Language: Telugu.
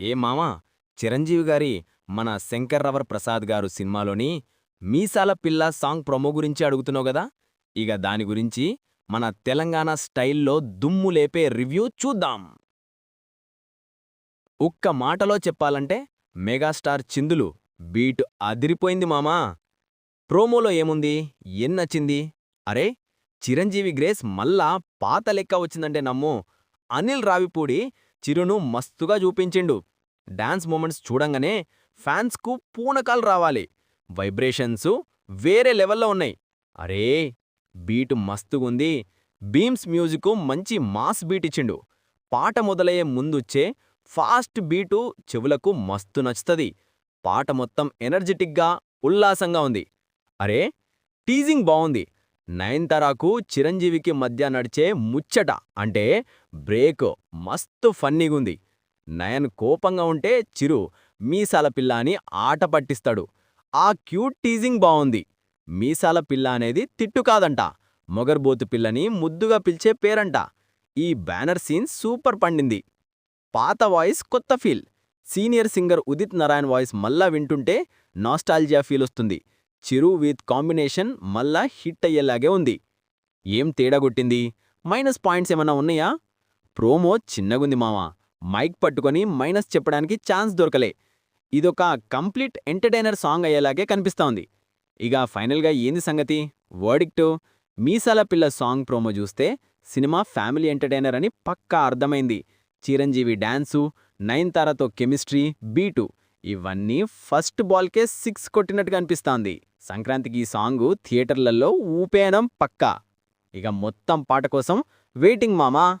ఏ మామా చిరంజీవి గారి మన శంకర్ రవర్ ప్రసాద్ గారు సినిమాలోని మీసాల పిల్ల సాంగ్ ప్రొమో గురించి అడుగుతున్నావు గదా? ఇక దాని గురించి మన తెలంగాణ స్టైల్లో దుమ్ము లేపే రివ్యూ చూద్దాం. ఒక్క మాటలో చెప్పాలంటే మెగాస్టార్ చిందులు బీట్ అదిరిపోయింది మామా. ప్రోమోలో ఏముంది? ఏం నచ్చింది? అరే చిరంజీవి గ్రేస్ మళ్ళా పాత లెక్క వచ్చిందంటే నమ్ము. అనిల్ రావిపూడి చిరును మస్తుగా చూపించిండు. డాన్స్ మూమెంట్స్ చూడంగానే ఫ్యాన్స్కు పూనకాలు రావాలి. వైబ్రేషన్స్ వేరే లెవెల్లో ఉన్నాయి. అరే బీటు మస్తుగుంది. బీమ్స్ మ్యూజిక్ మంచి మాస్ బీట్ ఇచ్చిండు. పాట మొదలయ్యే ముందుచ్చే ఫాస్ట్ బీటు చెవులకు మస్తు నచ్చుతుంది. పాట మొత్తం ఎనర్జెటిక్గా ఉల్లాసంగా ఉంది. అరే టీజింగ్ బాగుంది నయన్తారాకు చిరంజీవికి మధ్య నడిచే ముచ్చట. అంటే బ్రేక్. మస్తు ఫన్నీగుంది. నయన్ కోపంగా ఉంటే చిరు మీసాల పిల్ల అని ఆట పట్టిస్తాడు. ఆ క్యూట్ టీజింగ్ బావుంది. మీసాల పిల్ల అనేది తిట్టు కాదంట. మొగర్బోతు పిల్లని ముద్దుగా పిలిచే పేరంట. ఈ బ్యానర్ సీన్ సూపర్ పండింది. పాత వాయిస్ కొత్త feel. Senior singer Udit Narayan voice మళ్ళా వింటుంటే నాస్టాల్జియా ఫీల్ వస్తుంది చిరు విత్ కాంబినేషన్ మళ్ళా హిట్ అయ్యేలాగే ఉంది. ఏం తేడా కొట్టింది? మైనస్ పాయింట్స్ ఏమన్నా ఉన్నాయా? ప్రోమో చిన్నగుంది మావా మైక్ పట్టుకొని మైనస్ చెప్పడానికి ఛాన్స్ దొరకలే. ఇదొక కంప్లీట్ ఎంటర్టైనర్ సాంగ్ అయ్యేలాగే కనిపిస్తోంది. ఇక ఫైనల్గా ఏంది సంగతి? వర్డిక్టు? మీసాల పిల్ల సాంగ్ ప్రోమో చూస్తే సినిమా ఫ్యామిలీ ఎంటర్టైనర్ అని పక్కా అర్థమైంది. చిరంజీవి డాన్సు నయన్తారతో కెమిస్ట్రీ బీటు. ఇవన్నీ ఫస్ట్ బాల్కే సిక్స్ కొట్టినట్టుగా అనిపిస్తోంది. సంక్రాంతికి ఈ సాంగు థియేటర్లలో ఊపేనం పక్కా. ఇక మొత్తం పాట కోసం వెయిటింగ్ మామా.